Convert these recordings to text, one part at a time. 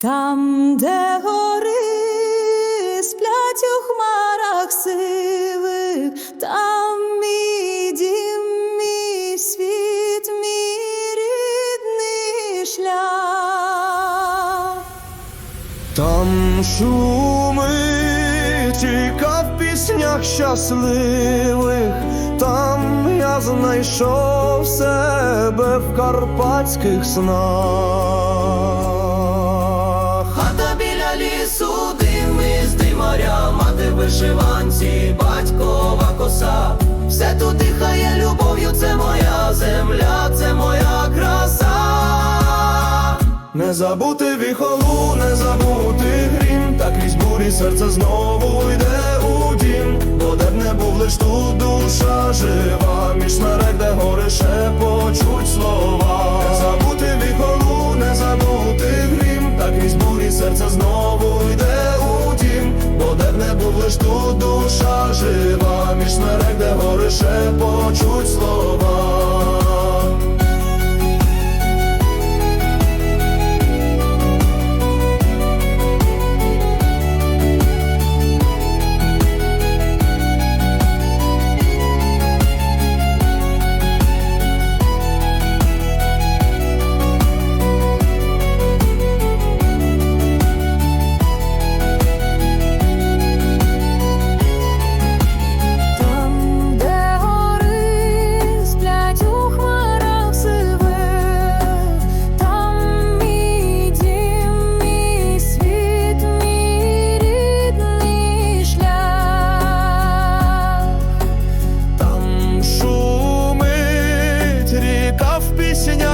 Там, де гори сплять у хмарах сивих, там мій дім, мій світ, мій рідний шлях. Там шумить ріка в піснях щасливих, там я знайшов себе в карпатських снах. Вишиванці, батькова коса. Все тут дихає любов'ю, це моя земля, це моя краса. Не забути віхолу, не забути грім, так крізь бурі серце знову йде лиш тут душа жива, між смерек, де гори ще почуть слова.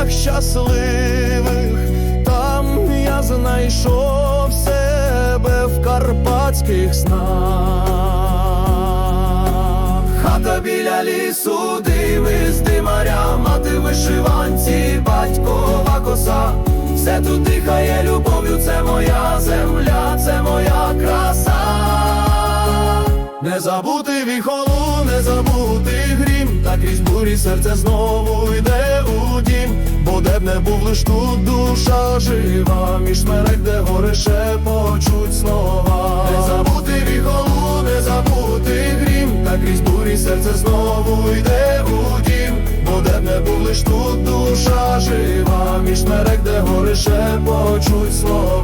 Піснях щасливих, там я знайшов себе в карпатських снах. Хата біля лісу, дим із димаря, мати вишиванці, батькова коса. Все тут дихає любов'ю, це моя земля, це моя краса. Не забути віхолу, не забути грім, та крізь бурі серце знову йде у бо де б не був лиш тут душа жива, між смерек, де гори шепочуть слова. Не забути віхолу, не забути грім, та крізь бурі серце знову йде у дім, бо де б не був лиш тут душа жива, між смерек, де гори шепочуть слова.